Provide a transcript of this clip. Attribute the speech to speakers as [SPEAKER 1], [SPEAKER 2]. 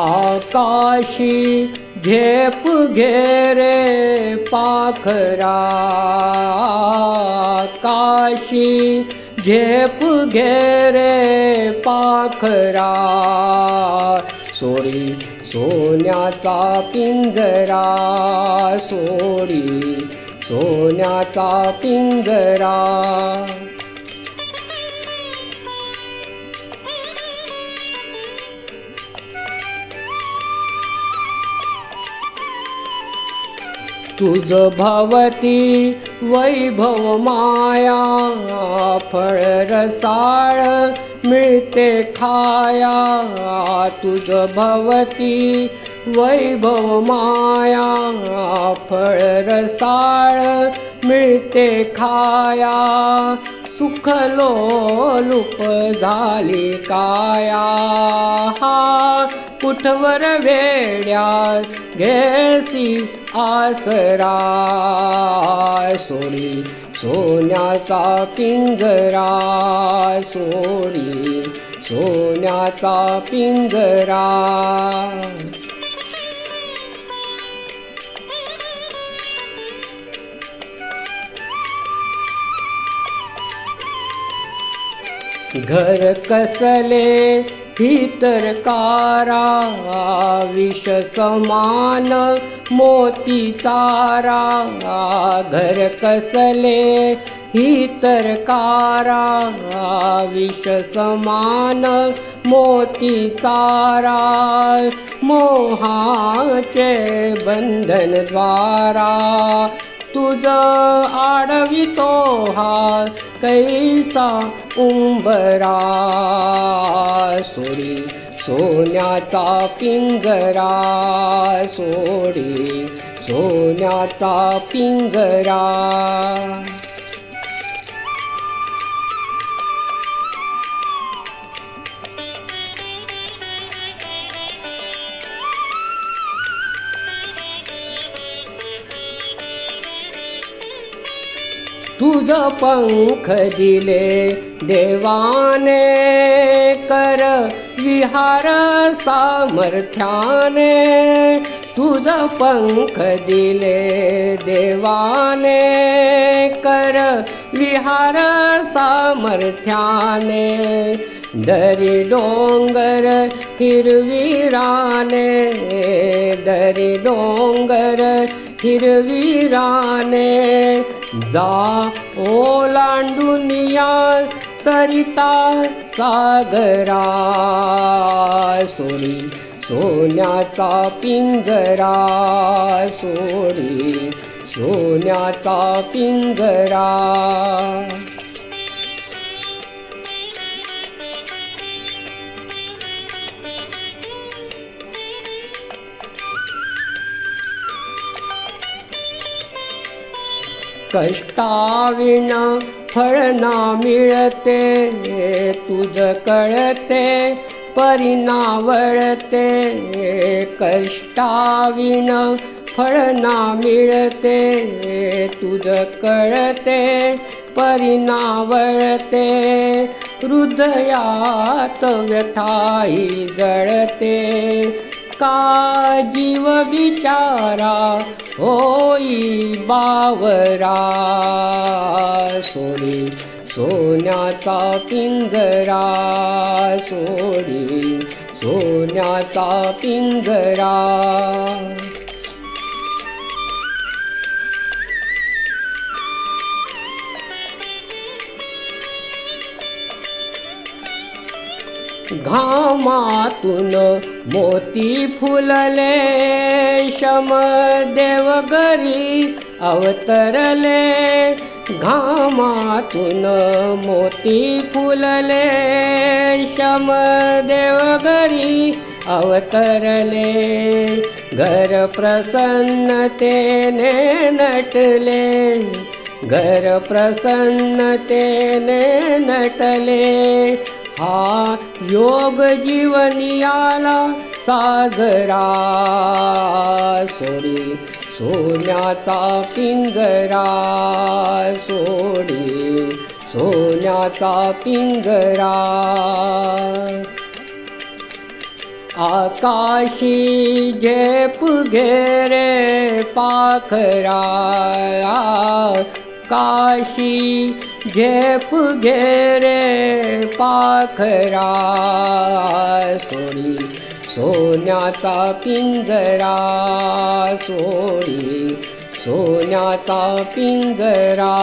[SPEAKER 1] आकाशी झेप घेरे पाखरा. आकाशी झेप घेरे पाखरा. सोरी सोन्याचा पिंजरा. सोरी सोन्याचा पिंजरा. तुझ भवती वैभव माया फळ रसाळ मिळते खाया. तुझ भवती वैभव माया फळ रसाळ मिळते खाया. सुख लोलुप झाली काया. हा कुठवर वेड्या घेसी आसरा. सोडी सोन्याचा पिंजरा सोडी सोन्याचा पिंजरा. घर कसले ही कारा विष समान मोती चारा घर कसले ही कारा विष समान मोती चारा मोहाचे बंधन द्वारा तुझ आडवितो हा कैसा उंबरा? सोडी सोन्याचा पिंजरा सोडी सोन्याचा पिंजरा. तुझ पंख दिले देवाने कर विहार सामर्थ्याने। तुझ पंख दिले देवाने कर विहार सामर्थ्याने। दरी दरी डोंगर थिरवीराने जा ओलांडून या सरिता सागरा सोडी सोन्याचा पिंजरा सोडी सोन्याचा पिंजरा. कष्टाविण फळ ना मिळते तुझ कळते परिणावळते कष्टाविण फळ ना मिळते तुझ कळते परिणावळते हृदयात व्यथाही जळते का जीव बिचारा? होई बावरा. सोडी सोन्याचा पिंजरा. सोडी सोन्याचा पिंजरा. घामातून मोती फुलले शमदेव घरी अवतरले. घामातून मोती फुलले शमदेव घरी अवतरले. घर प्रसन्नतेने नटले घर प्रसन्नतेने नटले. हा योग जीवनियाला साजरा. सोडी सोन्याचा पिंजरा सोडी सोन्याचा पिंजरा. आकाशी झेप घेरे पाखरा काशी झेप घे रे पाखरा सोडी सोन्याचा पिंजरा सोडी सोन्याचा पिंजरा